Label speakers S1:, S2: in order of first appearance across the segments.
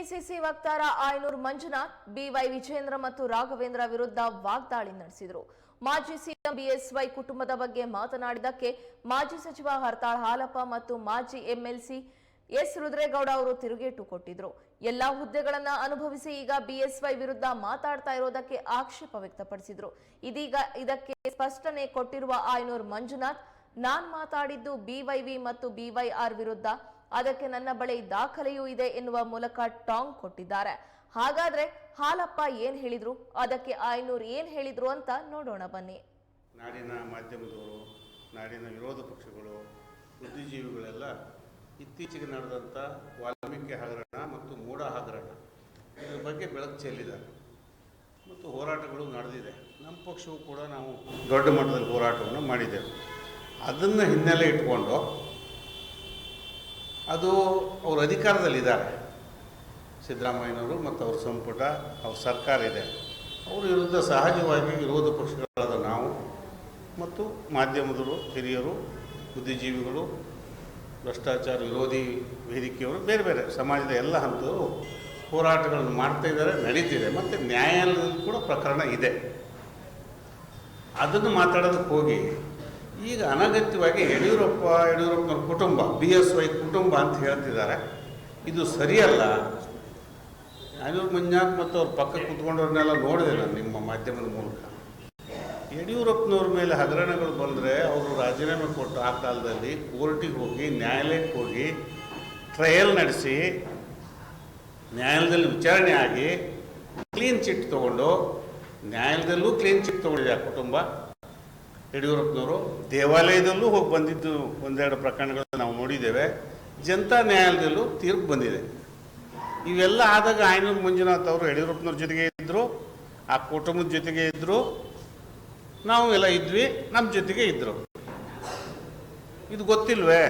S1: KPCC ವಕ್ತಾರ ಆಯನೂರ್ Manjunath, B Y Vijendra ಮತ್ತು ರಾಘವೇಂದ್ರ ವಿರುದ್ಧ ವಾಗ್ದಾಳಿ ನಡೆಸಿದರು. ಮಾಜಿ ಸಿಎಂ ಬಿಎಸ್ವೈ ಕುಟುಂಬದ ಬಗ್ಗೆ ಮಾತನಾಡಿದಕ್ಕೆ ಮಾಜಿ ಸಚಿವ ಹರ್ತಾಳ್ ಹಾಲಪ್ಪ ಮತ್ತು ಮಾಜಿ ಎಂಎಲ್ಸಿ ಎಸ್ ರುದ್ರೇಗೌಡ ಅವರು ತಿರುಗೇಟು ಕೊಟ್ಟಿದ್ರು. ಎಲ್ಲಾ ಹುದ್ದೆಗಳನ್ನ ಅನುಭವಿಸಿ ಈಗ ಬಿಎಸ್ವೈ ವಿರುದ್ಧ ಮಾತಾಡ್ತಾ ಇರೋದಕ್ಕೆ ಆಕ್ಷೇಪ ವ್ಯಕ್ತಪಡಿಸಿದ್ರು. ಇದೀಗ ಇದಕ್ಕೆ ಸ್ಪಷ್ಟನೆ ಕೊಟ್ಟಿರುವ ಆಯನೂರ್ ಮಂಜುನಾಥ್, ನಾನ್ ಮಾತಾಡಿದ್ದು ಬಿವೈವಿ ಮತ್ತು ಬಿವೈಆರ್ ವಿರುದ್ಧ ಅದಕ್ಕೆ ನನ್ನ ಬಳಿ ದಾಖಲೆಯೂ ಇದೆ ಎನ್ನುವ ಮೂಲಕ ಟಾಂಗ್ ಕೊಟ್ಟಿದ್ದಾರೆ. ಹಾಗಾದ್ರೆ ಹಾಲಪ್ಪ ಏನ್ ಹೇಳಿದ್ರು? ಅದಕ್ಕೆ ಆಯನೂರ್ ಏನ್ ಹೇಳಿದ್ರು ಅಂತ ನೋಡೋಣ ಬನ್ನಿ.
S2: ನಾಡಿನ ಮಾಧ್ಯಮದವರು, ನಾಡಿನ ವಿರೋಧ ಪಕ್ಷಗಳು, ಬುದ್ಧಿಜೀವಿಗಳೆಲ್ಲ ಇತ್ತೀಚೆಗೆ ನಡೆದಂಥ ವಾಲ್ಮೀಕಿ ಹಗರಣ ಮತ್ತು ಮೂಢ ಹಗರಣ ಇದ್ರ ಬಗ್ಗೆ ಬೆಳಕು ಚೆಲ್ಲಿದ್ದಾರೆ ಮತ್ತು ಹೋರಾಟಗಳು ನಡೆದಿದೆ. ನಮ್ಮ ಪಕ್ಷವು ಕೂಡ ನಾವು ದೊಡ್ಡ ಮಟ್ಟದಲ್ಲಿ ಹೋರಾಟವನ್ನು ಮಾಡಿದ್ದೇವೆ. ಅದನ್ನು ಹಿನ್ನೆಲೆ ಇಟ್ಕೊಂಡು ಅದು ಅವ್ರ ಅಧಿಕಾರದಲ್ಲಿದ್ದಾರೆ. ಸಿದ್ದರಾಮಯ್ಯನವರು ಮತ್ತು ಅವ್ರ ಸಂಪುಟ, ಅವ್ರ ಸರ್ಕಾರ ಇದೆ. ಅವ್ರ ವಿರುದ್ಧ ಸಹಜವಾಗಿ ವಿರೋಧ ಪಕ್ಷಗಳಾದ ನಾವು ಮತ್ತು ಮಾಧ್ಯಮದವರು, ಹಿರಿಯರು, ಬುದ್ಧಿಜೀವಿಗಳು, ಭ್ರಷ್ಟಾಚಾರ ವಿರೋಧಿ ವೇದಿಕೆಯವರು, ಬೇರೆ ಬೇರೆ ಸಮಾಜದ ಎಲ್ಲ ಹಂತದವರು ಹೋರಾಟಗಳನ್ನು ಮಾಡ್ತಾ ಇದ್ದಾರೆ, ನಡೀತಿದೆ ಮತ್ತು ನ್ಯಾಯಾಲಯದಲ್ಲಿ ಕೂಡ ಪ್ರಕರಣ ಇದೆ. ಅದನ್ನು ಮಾತಾಡೋದಕ್ಕೆ ಹೋಗಿ ಈಗ ಅನಗತ್ಯವಾಗಿ ಯಡಿಯೂರಪ್ಪ, ಯಡಿಯೂರಪ್ಪನವ್ರ ಕುಟುಂಬ ಬಿ ಎಸ್ ವೈ ಕುಟುಂಬ ಅಂತ ಹೇಳ್ತಿದ್ದಾರೆ. ಇದು ಸರಿಯಲ್ಲ. ಅನಿಲ್ ಮಂಜಾತ್ ಮತ್ತು ಅವ್ರ ಪಕ್ಕ ಕುತ್ಕೊಂಡವ್ರನ್ನೆಲ್ಲ ನೋಡಿದೆ ನಾನು ನಿಮ್ಮ ಮಾಧ್ಯಮದ ಮೂಲಕ. ಯಡಿಯೂರಪ್ಪನವ್ರ ಮೇಲೆ ಹಗರಣಗಳು ಬಂದರೆ ಅವರು ರಾಜೀನಾಮೆ ಕೊಟ್ಟು ಆ ಕಾಲದಲ್ಲಿ ಕೋರ್ಟಿಗೆ ಹೋಗಿ, ನ್ಯಾಯಾಲಯಕ್ಕೆ ಹೋಗಿ, ಟ್ರಯಲ್ ನಡೆಸಿ, ನ್ಯಾಯಾಲಯದಲ್ಲಿ ವಿಚಾರಣೆ ಆಗಿ ಕ್ಲೀನ್ ಚಿಟ್ ತೊಗೊಂಡು, ನ್ಯಾಯಾಲಯದಲ್ಲೂ ಕ್ಲೀನ್ ಚಿಟ್ ತೊಗೊಂಡಿದೆ ಆ ಕುಟುಂಬ. ಯಡಿಯೂರಪ್ಪನವರು ದೇವಾಲಯದಲ್ಲೂ ಹೋಗಿ ಬಂದಿದ್ದು ಒಂದೆರಡು ಪ್ರಕರಣಗಳನ್ನು ನಾವು ನೋಡಿದ್ದೇವೆ. ಜನತಾ ನ್ಯಾಯಾಲಯದಲ್ಲೂ ತೀರ್ಪು ಬಂದಿದೆ. ಇವೆಲ್ಲ ಆದಾಗ ಆಯನೂರು ಮಂಜುನಾಥ್ ಅವರು ಯಡಿಯೂರಪ್ಪನವ್ರ ಜೊತೆಗೆ ಇದ್ದರು ಆ ಕುಟುಂಬದ ಜೊತೆಗೆ ಇದ್ದರು ನಾವು ಎಲ್ಲ ಇದ್ವಿ, ನಮ್ಮ ಜೊತೆಗೆ ಇದ್ದರು ಇದು ಗೊತ್ತಿಲ್ವೇ?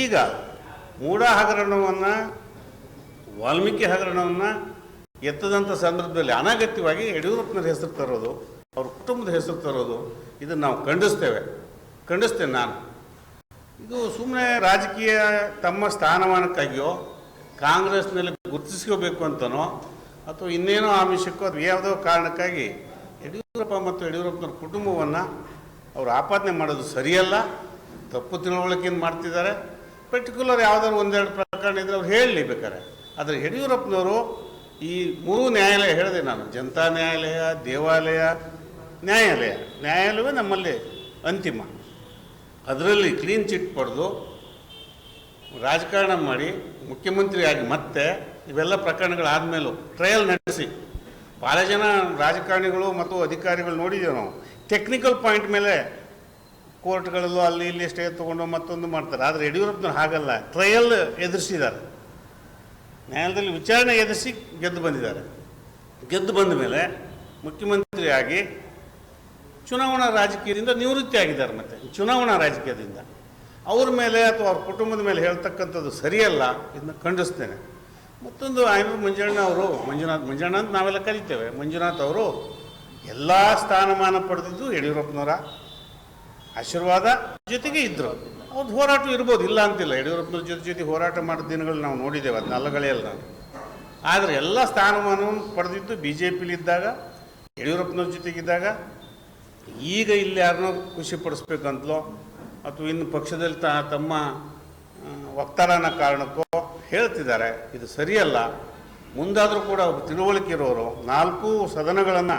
S2: ಈಗ ಮೂಢ ಹಗರಣವನ್ನು, ವಾಲ್ಮೀಕಿ ಹಗರಣವನ್ನು ಎತ್ತದಂಥ ಸಂದರ್ಭದಲ್ಲಿ ಅನಗತ್ಯವಾಗಿ ಯಡಿಯೂರಪ್ಪನವ್ರ ಹೆಸರು ತರೋದು ಅವ್ರ ಕುಟುಂಬದ ಹೆಸರು ತರೋದು, ಇದನ್ನು ನಾವು ಖಂಡಿಸ್ತೇವೆ. ಖಂಡಿಸ್ತೇನೆ ನಾನು. ಇದು ಸುಮ್ಮನೆ ರಾಜಕೀಯ ತಮ್ಮ ಸ್ಥಾನಮಾನಕ್ಕಾಗಿಯೋ, ಕಾಂಗ್ರೆಸ್ನಲ್ಲಿ ಗುರುತಿಸ್ಕೋಬೇಕು ಅಂತನೋ, ಅಥವಾ ಇನ್ನೇನೋ ಆಮಿಷಕ್ಕೋ ಅದು ಯಾವುದೋ ಕಾರಣಕ್ಕಾಗಿ ಯಡಿಯೂರಪ್ಪ ಮತ್ತು ಯಡಿಯೂರಪ್ಪನವ್ರ ಕುಟುಂಬವನ್ನು ಅವರು ಆಪಾದನೆ ಮಾಡೋದು ಸರಿಯಲ್ಲ, ತಪ್ಪು ತಿಳುವಳಿಕೆಯನ್ನು ಮಾಡ್ತಿದ್ದಾರೆ ಪರ್ಟಿಕ್ಯುಲರ್ ಯಾವುದಾದ್ರು ಒಂದೆರಡು ಪ್ರಕರಣ ಇದ್ದರೆ ಅವ್ರು ಹೇಳಲಿ ಬೇಕಾರೆ ಆದರೆ ಯಡಿಯೂರಪ್ಪನವರು ಈ ಮೂರು ನ್ಯಾಯಾಲಯ ಹೇಳಿದೆ ನಾನು, ಜನತಾ ನ್ಯಾಯಾಲಯ, ದೇವಾಲಯ ನ್ಯಾಯಾಲಯ. ನ್ಯಾಯಾಲಯವೇ ನಮ್ಮಲ್ಲಿ ಅಂತಿಮ. ಅದರಲ್ಲಿ ಕ್ಲೀನ್ ಚಿಟ್ ಪಡೆದು ರಾಜಕಾರಣ ಮಾಡಿ ಮುಖ್ಯಮಂತ್ರಿಯಾಗಿ ಮತ್ತೆ ಇವೆಲ್ಲ ಪ್ರಕರಣಗಳಾದಮೇಲೂ ಟ್ರಯಲ್ ನಡೆಸಿ. ಭಾಳ ಜನ ರಾಜಕಾರಣಿಗಳು ಮತ್ತು ಅಧಿಕಾರಿಗಳು ನೋಡಿದ್ದೇವೆ ನಾವು. ಟೆಕ್ನಿಕಲ್ ಪಾಯಿಂಟ್ ಮೇಲೆ ಕೋರ್ಟ್ಗಳಲ್ಲೂ ಅಲ್ಲಿ ಇಲ್ಲಿ ಸ್ಟೇ ತೊಗೊಂಡು ಮತ್ತೊಂದು ಮಾಡ್ತಾರೆ. ಆದರೆ ಯಡಿಯೂರಪ್ಪನವ್ರು ಹಾಗಲ್ಲ. ಟ್ರಯಲ್ ಎದುರಿಸಿದ್ದಾರೆ. ನ್ಯಾಯಾಲಯದಲ್ಲಿ ವಿಚಾರಣೆ ಎದುರಿಸಿ ಗೆದ್ದು ಬಂದಿದ್ದಾರೆ. ಗೆದ್ದು ಬಂದ ಮೇಲೆ ಮುಖ್ಯಮಂತ್ರಿಯಾಗಿ ಚುನಾವಣಾ ರಾಜಕೀಯದಿಂದ ನಿವೃತ್ತಿ ಆಗಿದ್ದಾರೆ ಮತ್ತೆ, ಚುನಾವಣಾ ರಾಜಕೀಯದಿಂದ. ಅವ್ರ ಮೇಲೆ ಅಥವಾ ಅವ್ರ ಕುಟುಂಬದ ಮೇಲೆ ಹೇಳ್ತಕ್ಕಂಥದ್ದು ಸರಿಯಲ್ಲ, ಇದನ್ನ ಖಂಡಿಸ್ತೇನೆ. ಮತ್ತೊಂದು, ಆಯನೂರು ಮಂಜಣ್ಣ ಅವರು, ಮಂಜುನಾಥ್, ಮಂಜಣ್ಣ ಅಂತ ನಾವೆಲ್ಲ ಕರಿತೇವೆ. ಮಂಜುನಾಥ್ ಅವರು ಎಲ್ಲ ಸ್ಥಾನಮಾನ ಪಡೆದಿದ್ದು ಯಡಿಯೂರಪ್ಪನವರ ಆಶೀರ್ವಾದ. ಜೊತೆಗೆ ಇದ್ದರು ಅವ್ರದ್ದು ಹೋರಾಟ ಇರ್ಬೋದು, ಇಲ್ಲ ಅಂತಿಲ್ಲ. ಯಡಿಯೂರಪ್ಪನವ್ರ ಜೊತೆ ಜೊತೆ ಹೋರಾಟ ಮಾಡಿದ ದಿನಗಳು ನಾವು ನೋಡಿದ್ದೇವೆ ಅದನ್ನ ಅಲ್ಲಗಳೆಯಲ್ಲ ನಾವು. ಆದರೆ ಎಲ್ಲ ಸ್ಥಾನಮಾನವನ್ನು ಪಡೆದಿದ್ದು ಬಿ ಜೆ ಪಿಲಿದ್ದಾಗ ಯಡಿಯೂರಪ್ಪನವ್ರ ಜೊತೆಗಿದ್ದಾಗ ಈಗ ಇಲ್ಲಿ ಯಾರನ್ನೋ ಖುಷಿ ಪಡಿಸ್ಬೇಕಂತಲೋ ಅಥವಾ ಇನ್ನು ಪಕ್ಷದಲ್ಲಿ ತ, ತಮ್ಮ ವಕ್ತಾರನ ಕಾರಣಕ್ಕೋ ಹೇಳ್ತಿದ್ದಾರೆ, ಇದು ಸರಿಯಲ್ಲ. ಮುಂದಾದರೂ ಕೂಡ ತಿಳುವಳಿಕೆ ಇರೋರು, ನಾಲ್ಕು ಸದನಗಳನ್ನು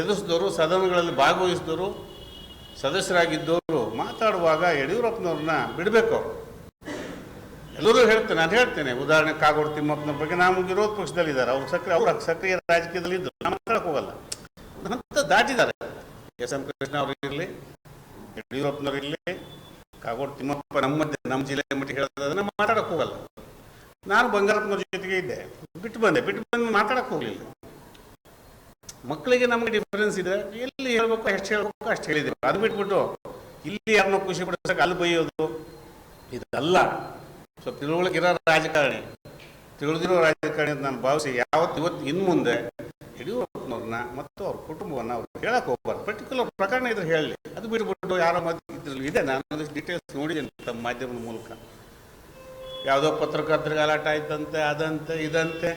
S2: ಎದುರಿಸಿದವರು, ಸದನಗಳಲ್ಲಿ ಭಾಗವಹಿಸಿದವರು, ಸದಸ್ಯರಾಗಿದ್ದವರು ಮಾತಾಡುವಾಗ ಯಡಿಯೂರಪ್ಪನವ್ರನ್ನ ಬಿಡಬೇಕು ಎಲ್ಲರೂ ಹೇಳ್ತೇನೆ, ನಾನು ಹೇಳ್ತೇನೆ, ಉದಾಹರಣೆ ಕಾಗೋಡು ತಿಮ್ಮಪ್ಪನ ಬಗ್ಗೆ. ನಾವು ವಿರೋಧ ಪಕ್ಷದಲ್ಲಿದ್ದಾರೆ. ಅವ್ರು ಸಕ್ರಿಯ, ಅವ್ರ ಸಕ್ರಿಯ ರಾಜಕೀಯದಲ್ಲಿ ಇದ್ದರು ನಾನು ಮಾತಾಡಕ್ಕೆ ಹೋಗಲ್ಲ. ದಾಟಿದ್ದಾರೆ. ಎಸ್. ಎಂ. ಕೃಷ್ಣ ಅವರು ಇರಲಿ ಇರಲಿ, ಕಾಗೋಡು ತಿಮ್ಮಪ್ಪ ನಮ್ಮ ನಮ್ಮ ಜಿಲ್ಲೆ ಮಟ್ಟಿಗೆ ಹೇಳೋದನ್ನ ಮಾತಾಡಕ್ಕೆ ಹೋಗಲ್ಲ. ನಾನು ಬಂಗಾರಪ್ಪನವ್ರ ಜೊತೆಗೆ ಇದ್ದೆ. ಬಿಟ್ಟು ಬಂದೆ. ಬಿಟ್ಟು ಬಂದು ಮಾತಾಡಕ್ಕೆ ಹೋಗಲಿಲ್ಲ. ಮಕ್ಕಳಿಗೆ ನಮಗೆ ಡಿಫರೆನ್ಸ್ ಇದೆ. ಎಲ್ಲಿ ಹೇಳ್ಬೇಕು ಎಷ್ಟು ಹೇಳ್ಬೇಕು ಅಷ್ಟು ಹೇಳಿದ್ದೀವಿ ಅದು ಬಿಟ್ಬಿಟ್ಟು ಇಲ್ಲಿ ಯಾರನ್ನೋ ಖುಷಿ ಪಡಿಸೋಕೆ ಅಲ್ಲಿ ಬೈಯೋದು, ಇದಲ್ಲ. ಸ್ವಲ್ಪ ತಿಳುವಳಿಕೆ ಇರೋ ರಾಜಕಾರಣಿ. ತಿಳಿದಿರೋ ರಾಜಕಾರಣಿ ಅಂತ ನಾನು ಭಾವಿಸಿ, ಯಾವತ್ತು ಇವತ್ತು ಇನ್ನು ಮುಂದೆ ಯಡಿಯೂರಪ್ಪನವ್ರನ್ನ ಮತ್ತು ಅವ್ರ ಕುಟುಂಬವನ್ನು ಅವ್ರು ಹೇಳಕ್ಕೆ ಹೋಗ್ಬಾರ್ದು. ಪರ್ಟಿಕ್ಯುಲರ್ ಪ್ರಕರಣ ಇದ್ರೆ ಹೇಳಿ. ಅದು ಬಿಟ್ಬಿಟ್ಟು ಯಾರೋ ಇದ್ರಲ್ಲಿ ಇದೆ. ನಾನು ಡೀಟೇಲ್ಸ್ ನೋಡಿದ್ದೀನಿ ತಮ್ಮ ಮಾಧ್ಯಮದ ಮೂಲಕ. ಯಾವುದೋ ಪತ್ರಕರ್ತರಿಗೆ ಗಲಾಟೆ ಆಯ್ತಂತೆ, ಅದಂತೆ, ಇದಂತೆ.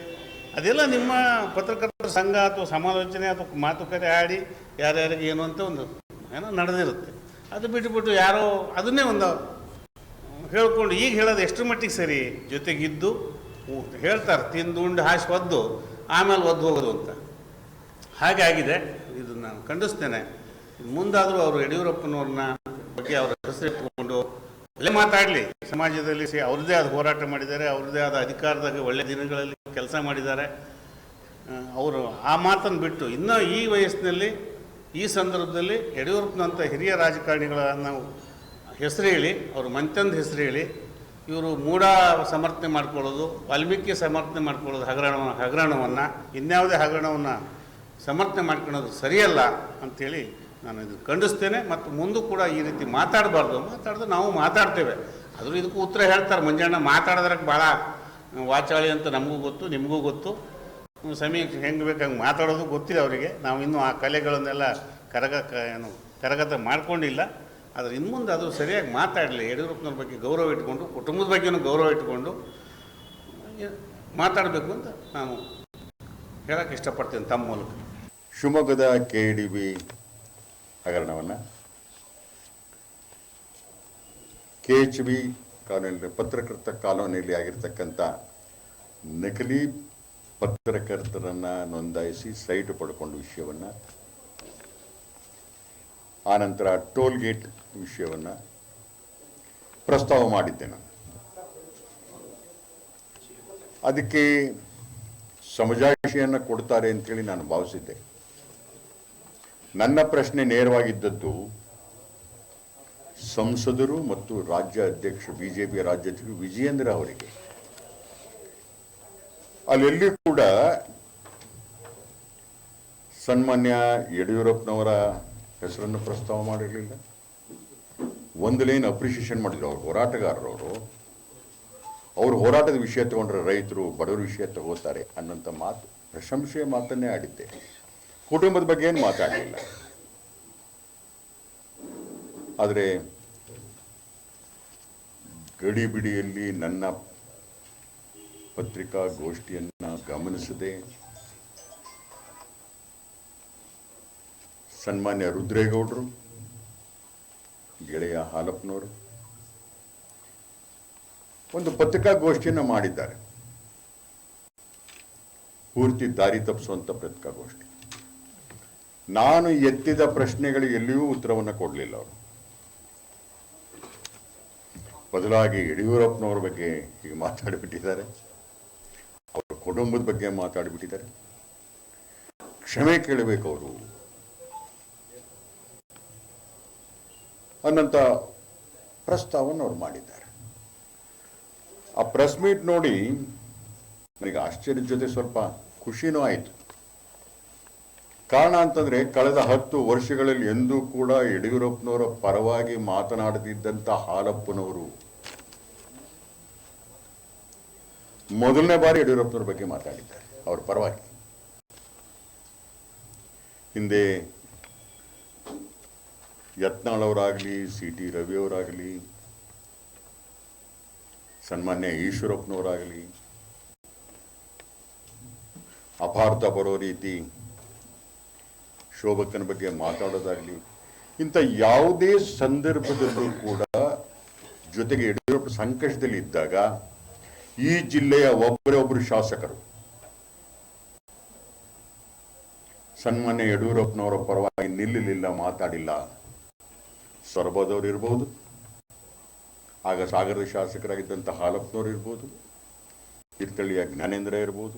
S2: ಅದೆಲ್ಲ ನಿಮ್ಮ ಪತ್ರಕರ್ತರ ಸಂಘ ಅಥವಾ ಸಮಾಲೋಚನೆ ಅಥವಾ ಮಾತುಕತೆ ಆಡಿ ಯಾರ್ಯಾರಿಗೆ ಏನು ಅಂತ ಒಂದು ಏನೋ ನಡೆದಿರುತ್ತೆ. ಅದು ಬಿಟ್ಟುಬಿಟ್ಟು ಯಾರೋ ಅದನ್ನೇ ಒಂದು ಹೇಳ್ಕೊಂಡು ಈಗ ಹೇಳೋದು ಎಷ್ಟರ ಮಟ್ಟಿಗೆ ಸರಿ? ಜೊತೆಗಿದ್ದು ಹೇಳ್ತಾರೆ, ತಿಂದು ಉಂಡು ಹಾಸಿ ಒದ್ದು, ಆಮೇಲೆ ಒದ್ದು ಹೋಗೋದು ಅಂತ. ಹಾಗೆ ಆಗಿದೆ. ಇದು ನಾನು ಖಂಡಿಸ್ತೇನೆ. ಮುಂದಾದರೂ ಅವರು ಯಡಿಯೂರಪ್ಪನವ್ರನ್ನ ಬಗ್ಗೆ ಅವರ ಹೆಸರು ಇಟ್ಟುಕೊಂಡು ಒಳ್ಳೆ ಮಾತಾಡಲಿ. ಸಮಾಜದಲ್ಲಿ ಸಿ, ಅವ್ರದ್ದೇ ಆದ ಹೋರಾಟ ಮಾಡಿದ್ದಾರೆ, ಅವ್ರದ್ದೇ ಆದ ಅಧಿಕಾರದಾಗ ಒಳ್ಳೆ ದಿನಗಳಲ್ಲಿ ಕೆಲಸ ಮಾಡಿದ್ದಾರೆ. ಅವರು ಆ ಮಾತನ್ನು ಬಿಟ್ಟು ಇನ್ನೂ ಈ ವಯಸ್ಸಿನಲ್ಲಿ, ಈ ಸಂದರ್ಭದಲ್ಲಿ ಯಡಿಯೂರಪ್ಪನಂಥ ಹಿರಿಯ ರಾಜಕಾರಣಿಗಳನ್ನು ಹೆಸರು ಹೇಳಿ, ಅವರು ಮಂತ್ಯಂದು ಹೆಸರು ಹೇಳಿ, ಇವರು ಮೂಢ ಸಮರ್ಥನೆ ಮಾಡ್ಕೊಳ್ಳೋದು, ವಾಲ್ಮೀಕಿ ಸಮರ್ಥನೆ ಮಾಡ್ಕೊಳ್ಳೋದು ಹಗರಣ ಹಗರಣವನ್ನು, ಇನ್ಯಾವುದೇ ಹಗರಣವನ್ನು ಸಮರ್ಥನೆ ಮಾಡ್ಕೊಳ್ಳೋದು ಸರಿಯಲ್ಲ ಅಂಥೇಳಿ ನಾನು ಇದು ಖಂಡಿಸ್ತೇನೆ ಮತ್ತು ಮುಂದೆ ಕೂಡ ಈ ರೀತಿ ಮಾತಾಡಬಾರ್ದು. ಮಾತಾಡಿದ್ರೆ ನಾವು ಮಾತಾಡ್ತೇವೆ. ಆದರೂ ಇದಕ್ಕೂ ಉತ್ತರ ಹೇಳ್ತಾರೆ. ಮಂಜಣ್ಣ ಮಾತಾಡೋದ್ರಕ್ಕೆ ಭಾಳ ವಾಚಾಳಿ ಅಂತ ನಮಗೂ ಗೊತ್ತು, ನಿಮಗೂ ಗೊತ್ತು. ಸಮೀಕ್ಷೆ ಹೆಂಗೆ ಬೇಕು ಹಂಗೆ ಮಾತಾಡೋದು ಗೊತ್ತಿದೆ ಅವರಿಗೆ. ನಾವು ಇನ್ನೂ ಆ ಕಲೆಗಳನ್ನೆಲ್ಲ ಕರಗ ಏನು ಕರಗತ ಮಾಡ್ಕೊಂಡಿಲ್ಲ. ಆದರೆ ಇನ್ನು ಮುಂದೆ ಅದು ಸರಿಯಾಗಿ ಮಾತಾಡಲಿ. ಯಡಿಯೂರಪ್ಪನವ್ರ ಬಗ್ಗೆ ಗೌರವ ಇಟ್ಕೊಂಡು, ಕುಟುಂಬದ ಬಗ್ಗೆನೂ ಗೌರವ ಇಟ್ಕೊಂಡು ಮಾತಾಡಬೇಕು ಅಂತ ನಾನು ಹೇಳಕ್ಕೆ ಇಷ್ಟಪಡ್ತೀನಿ ತಮ್ಮ ಮೂಲಕ.
S3: ಶಿವಮೊಗ್ಗದ ಕೆ ಡಿ ಬಿ ಹಗರಣವನ್ನು ಕೆ ಎಚ್ ಬಿ ಕಾಲೋನಿಯಲ್ಲಿ ಪತ್ರಕರ್ತ ಕಾಲೋನಿಯಲ್ಲಿ ಆಗಿರ್ತಕ್ಕಂಥ ನಕಲಿ ಪತ್ರಕರ್ತರನ್ನು ನೋಂದಾಯಿಸಿ ಸೈಟ್ ಪಡ್ಕೊಂಡ ವಿಷಯವನ್ನು, ಆನಂತರ ಟೋಲ್ ಗೇಟ್ ವಿಷಯವನ್ನು ಪ್ರಸ್ತಾವ ಮಾಡಿದ್ದೆ ನಾನು. ಅದಕ್ಕೆ ಸಮಜಾಯಿಷಿಯನ್ನು ಕೊಡ್ತಾರೆ ಅಂತೇಳಿ ನಾನು ಭಾವಿಸಿದ್ದೆ. ನನ್ನ ಪ್ರಶ್ನೆ ನೇರವಾಗಿದ್ದದ್ದು, ಸಂಸದರು ಮತ್ತು ರಾಜ್ಯ ಅಧ್ಯಕ್ಷ ಬಿಜೆಪಿ ರಾಜ್ಯಾಧ್ಯಕ್ಷ ವಿಜಯೇಂದ್ರ ಅವರಿಗೆ. ಅಲ್ಲೆಲ್ಲಿ ಕೂಡ ಸನ್ಮಾನ್ಯ ಯಡಿಯೂರಪ್ಪನವರ ಹೆಸರನ್ನು ಪ್ರಸ್ತಾವ ಮಾಡಿರಲಿಲ್ಲ. ಒಂದು ಲೈನ್ ಅಪ್ರಿಷಿಯೇಷನ್ ಮಾಡಿದ್ರು ಅವರು, ಹೋರಾಟಗಾರರವರು. ಅವರು ಹೋರಾಟದ ವಿಷಯ ತಗೊಂಡ್ರೆ ರೈತರು ಬಡವರ ವಿಷಯ ತಗೋತಾರೆ ಅನ್ನೋಂಥ ಮಾತು, ಪ್ರಶಂಸೆಯ ಮಾತನ್ನೇ ಆಡಿದ್ದೆ. ಕುಟುಂಬದ ಬಗ್ಗೆ ಏನು ಮಾತಾಡಲಿಲ್ಲ. ಆದರೆ ಗಡಿಬಿಡಿಯಲ್ಲಿ ನನ್ನ ಪತ್ರಿಕಾಗೋಷ್ಠಿಯನ್ನು ಗಮನಿಸದೆ ಸನ್ಮಾನ್ಯ ರುದ್ರೇಗೌಡರು, ಗೆಳೆಯ ಹಾಲಪ್ಪನವರು ಒಂದು ಪತ್ರಿಕಾಗೋಷ್ಠಿಯನ್ನು ಮಾಡಿದ್ದಾರೆ. ಪೂರ್ತಿ ದಾರಿ ತಪ್ಪಿಸುವಂಥ ಪತ್ರಿಕಾಗೋಷ್ಠಿ ನಾನು ಎತ್ತಿದ ಪ್ರಶ್ನೆಗಳಿಗೆ ಎಲ್ಲಿಯೂ ಉತ್ತರವನ್ನು ಕೊಡಲಿಲ್ಲ ಅವರು. ಬದಲಾಗಿ ಯಡಿಯೂರಪ್ಪನವ್ರ ಬಗ್ಗೆ ಈಗ ಮಾತಾಡಿಬಿಟ್ಟಿದ್ದಾರೆ. ಅವರ ಕುಟುಂಬದ ಬಗ್ಗೆ ಮಾತಾಡಿಬಿಟ್ಟಿದ್ದಾರೆ. ಕ್ಷಮೆ ಕೇಳಬೇಕು ಅವರು. ಅನ್ನಂಥ ಪ್ರಸ್ತಾವವನ್ನು ಅವ್ರು ಮಾಡಿದ್ದಾರೆ. ಆ ಪ್ರೆಸ್ ಮೀಟ್ ನೋಡಿ, ನನಗೆ ಆಶ್ಚರ್ಯದ ಜೊತೆ ಸ್ವಲ್ಪ ಖುಷಿನೂ ಆಯಿತು. ಕಾರಣ ಅಂತಂದ್ರೆ ಕಳೆದ ಹತ್ತು ವರ್ಷಗಳಲ್ಲಿ ಎಂದೂ ಕೂಡ ಯಡಿಯೂರಪ್ಪನವರ ಪರವಾಗಿ ಮಾತನಾಡದಿದ್ದಂಥ ಹಾಲಪ್ಪನವರು. ಮೊದಲನೇ ಬಾರಿ ಯಡಿಯೂರಪ್ಪನವ್ರ ಬಗ್ಗೆ ಮಾತಾಡಿದ್ದಾರೆ, ಅವ್ರ ಪರವಾಗಿ. ಹಿಂದೆ ಯತ್ನಾಳ್ ಅವರಾಗಲಿ ಸಿ ಟಿ ರವಿಯವರಾಗಲಿ, ಸನ್ಮಾನ್ಯ ಈಶ್ವರಪ್ಪನವರಾಗಲಿ, ಅಪಾರ್ಥ ಬರೋ ರೀತಿ ಶೋಭಕ್ಕನ ಬಗ್ಗೆ ಮಾತಾಡೋದಾಗಲಿ, ಇಂಥ ಯಾವುದೇ ಸಂದರ್ಭದಲ್ಲೂ ಕೂಡ ಜೊತೆಗೆ ಯಡಿಯೂರಪ್ಪ ಸಂಕಷ್ಟದಲ್ಲಿ ಇದ್ದಾಗ ಈ ಜಿಲ್ಲೆಯ ಒಬ್ಬರೇ ಒಬ್ಬರು ಶಾಸಕರು. ಸನ್ಮಾನ್ಯ ಯಡಿಯೂರಪ್ಪನವರ ಪರವಾಗಿ ನಿಲ್ಲಲಿಲ್ಲ, ಮಾತಾಡಿಲ್ಲ. ಸೊರಬದವ್ರು ಇರ್ಬೋದು, ಆಗ ಸಾಗರದ ಶಾಸಕರಾಗಿದ್ದಂಥ ಹಾಲಪ್ಪನವ್ರು ಇರ್ಬೋದು ತೀರ್ಥಳ್ಳಿಯ ಜ್ಞಾನೇಂದ್ರ ಇರ್ಬೋದು,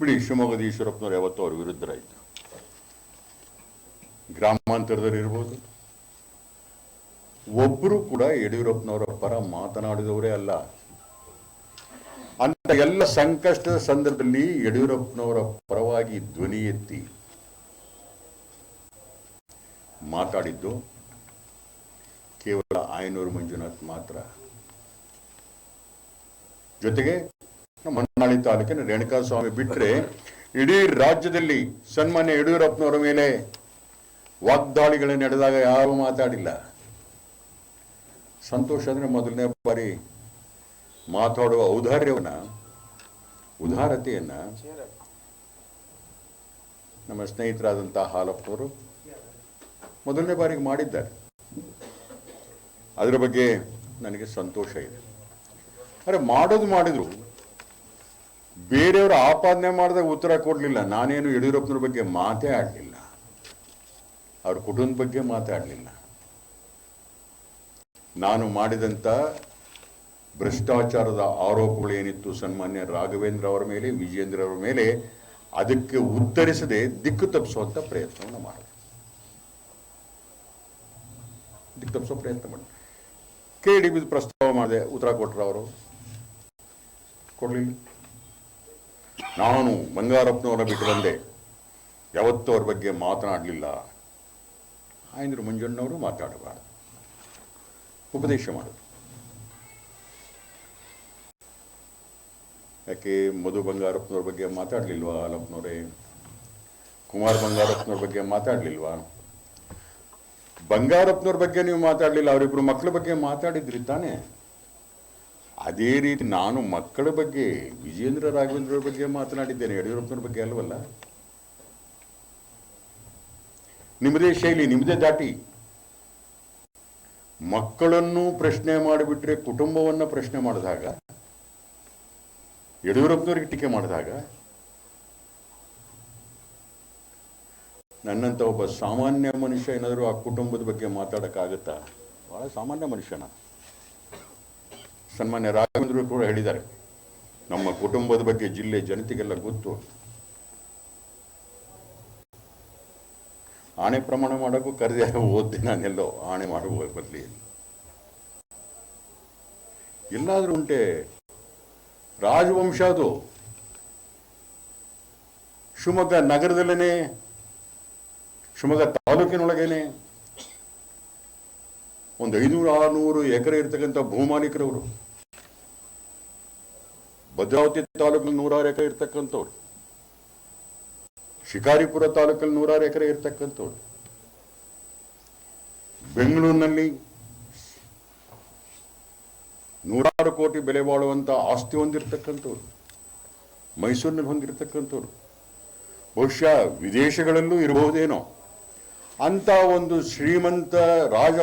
S3: ಬಿಡಿ ಶಿವಮೊಗ್ಗದ ಈಶ್ವರಪ್ಪನವ್ರು ಯಾವತ್ತೂ ಅವ್ರ ವಿರುದ್ಧರಾಯಿತು ಗ್ರಾಮಾಂತರದಲ್ಲಿ ಇರ್ಬೋದು ಒಬ್ಬರು ಕೂಡ ಯಡಿಯೂರಪ್ಪನವರ ಪರ ಮಾತನಾಡಿದವರೇ ಅಲ್ಲ. ಅಂತ ಎಲ್ಲ ಸಂಕಷ್ಟದ ಸಂದರ್ಭದಲ್ಲಿ ಯಡಿಯೂರಪ್ಪನವರ ಪರವಾಗಿ ಧ್ವನಿ ಎತ್ತಿ ಮಾತಾಡಿದ್ದು ಕೇವಲ ಆಯನೂರು ಮಂಜುನಾಥ್ ಮಾತ್ರ. ಜೊತೆಗೆ ನಮ್ಮ ಹೊನ್ನಾಳಿ ತಾಲೂಕಿನ ರೇಣುಕಾಸ್ವಾಮಿ ಬಿಟ್ಟರೆ ಇಡೀ ರಾಜ್ಯದಲ್ಲಿ ಸನ್ಮಾನ್ಯ ಯಡಿಯೂರಪ್ಪನವರ ಮೇಲೆ ವಾಗ್ದಾಳಿಗಳು ನಡೆದಾಗ ಯಾರೂ ಮಾತಾಡಿಲ್ಲ. ಸಂತೋಷ ಅಂದರೆ ಮೊದಲನೇ ಬಾರಿ ಮಾತಾಡುವ ಔದಾರ್ಯವನ್ನ, ಉದಾರತೆಯನ್ನ ನಮ್ಮ ಸ್ನೇಹಿತರಾದಂಥ ಹಾಲಪ್ಪವರು ಮೊದಲನೇ ಬಾರಿಗೆ ಮಾಡಿದ್ದಾರೆ. ಅದರ ಬಗ್ಗೆ ನನಗೆ ಸಂತೋಷ ಇದೆ. ಅರೆ ಮಾಡೋದು ಮಾಡಿದ್ರು. ಬೇರೆಯವರು ಆಪಾದನೆ ಮಾಡಿದಾಗ ಉತ್ತರ ಕೊಡಲಿಲ್ಲ. ನಾನೇನು ಯಡಿಯೂರಪ್ಪನವ್ರ ಬಗ್ಗೆ ಮಾತೇ ಆಡಲಿಲ್ಲ. ಅವ್ರ ಕುಟುಂಬದ ಬಗ್ಗೆ ಮಾತಾಡಲಿಲ್ಲ. ನಾನು ಮಾಡಿದಂಥ ಭ್ರಷ್ಟಾಚಾರದ ಆರೋಪಗಳು ಏನಿತ್ತು ಸನ್ಮಾನ್ಯ ರಾಘವೇಂದ್ರ ಅವರ ಮೇಲೆ ವಿಜೇಂದ್ರ ಅವರ ಮೇಲೆ, ಅದಕ್ಕೆ ಉತ್ತರಿಸದೆ ದಿಕ್ಕು ತಪ್ಪಿಸುವಂಥ ಪ್ರಯತ್ನವನ್ನು ಮಾಡಿದೆ. ದಿಕ್ಕು ತಪ್ಪಿಸೋ ಪ್ರಯತ್ನ ಮಾಡಿದೆ. ಕೆ ಡಿ ಪ್ರಸ್ತಾವ ಮಾಡಿದೆ, ಉತ್ತರ ಕೊಟ್ಟರು ಅವರು. ಕೊಡಲಿಲ್ಲ. ನಾನು ಬಂಗಾರಪ್ಪನವರ ಬಿಟ್ಟು ಬಂದೆ. ಯಾವತ್ತೂ ಅವ್ರ ಬಗ್ಗೆ ಮಾತನಾಡಲಿಲ್ಲ. ಆಯಂದ್ರ ಮಂಜಣ್ಣವರು ಮಾತಾಡಬಾರ್ದು. ಉಪದೇಶ ಮಾಡೋದು ಯಾಕೆ ಮಧು ಬಂಗಾರಪ್ಪನವ್ರ ಬಗ್ಗೆ ಮಾತಾಡಲಿಲ್ವಾ ಹಾಲಪ್ಪನವರೇ ಕುಮಾರ್ ಬಂಗಾರಪ್ಪನವ್ರ ಬಗ್ಗೆ ಮಾತಾಡಲಿಲ್ವಾ? ಬಂಗಾರಪ್ಪನವ್ರ ಬಗ್ಗೆ ನೀವು ಮಾತಾಡಲಿಲ್ಲ, ಅವರಿಬ್ರು ಮಕ್ಕಳ ಬಗ್ಗೆ ಮಾತಾಡಿದ್ರಿ ತಾನೆ? ಅದೇ ರೀತಿ ನಾನು ಮಕ್ಕಳ ಬಗ್ಗೆ ವಿಜೇಂದ್ರ ರಾಘವೇಂದ್ರ ಬಗ್ಗೆ ಮಾತನಾಡಿದ್ದೇನೆ, ಯಡಿಯೂರಪ್ಪನವ್ರ ಬಗ್ಗೆ ಅಲ್ವಲ್ಲ? ನಿಮ್ಮದೇ ಶೈಲಿ, ನಿಮ್ಮದೇ ದಾಟಿ ಮಕ್ಕಳನ್ನು ಪ್ರಶ್ನೆ ಮಾಡಿಬಿಟ್ರೆ ಕುಟುಂಬವನ್ನ ಪ್ರಶ್ನೆ ಮಾಡಿದಾಗ, ಯಡಿಯೂರಪ್ಪನವ್ರಿಗೆ ಟೀಕೆ ಮಾಡಿದಾಗ, ನನ್ನಂತ ಒಬ್ಬ ಸಾಮಾನ್ಯ ಮನುಷ್ಯ ಏನಾದರೂ ಆ ಕುಟುಂಬದ ಬಗ್ಗೆ ಮಾತಾಡೋಕ್ಕಾಗತ್ತಾ? ಬಹಳ ಸಾಮಾನ್ಯ ಮನುಷ್ಯನ. ಸನ್ಮಾನ್ಯ ರಾಘವೇಂದ್ರ ಕೂಡ ಹೇಳಿದ್ದಾರೆ. ನಮ್ಮ ಕುಟುಂಬದ ಬಗ್ಗೆ ಜಿಲ್ಲೆ ಜನತೆಗೆಲ್ಲ ಗೊತ್ತು. ಆಣೆ ಪ್ರಮಾಣ ಮಾಡೋಕ್ಕೂ ಕರೆದೇ ಓದ್ದೆ ನಾನೆಲ್ಲೋ ಆಣೆ ಮಾಡುವ ಬರಲಿ ಎಲ್ಲಾದರೂ ಉಂಟೆ, ರಾಜವಂಶ ಅದು. ಶಿವಮೊಗ್ಗ ನಗರದಲ್ಲೇನೆ, ಶಿವಮೊಗ್ಗ ತಾಲೂಕಿನೊಳಗೇನೆ. ಒಂದು ಐನೂರು ಆರುನೂರು ಎಕರೆ ಇರ್ತಕ್ಕಂಥ ಭೂಮಾಲೀಕರವರು. ಭದ್ರಾವತಿ ತಾಲೂಕಿನ ನೂರಾರು ಎಕರೆ ಇರ್ತಕ್ಕಂಥವ್ರು. ಶಿಕಾರಿಪುರ ತಾಲೂಕಲ್ಲಿ ನೂರಾರು ಎಕರೆ ಇರ್ತಕ್ಕಂಥವ್ರು. ಬೆಂಗಳೂರಿನಲ್ಲಿ ನೂರಾರು ಕೋಟಿ ಬೆಲೆ ಬಾಳುವಂತ ಆಸ್ತಿ ಹೊಂದಿರತಕ್ಕಂಥವ್ರು. ಮೈಸೂರಿನಲ್ಲಿ ಹೊಂದಿರತಕ್ಕಂಥವ್ರು. ಬಹುಶಃ ವಿದೇಶಗಳಲ್ಲೂ ಇರಬಹುದೇನೋ. ಅಂತ ಒಂದು ಶ್ರೀಮಂತ ರಾಜ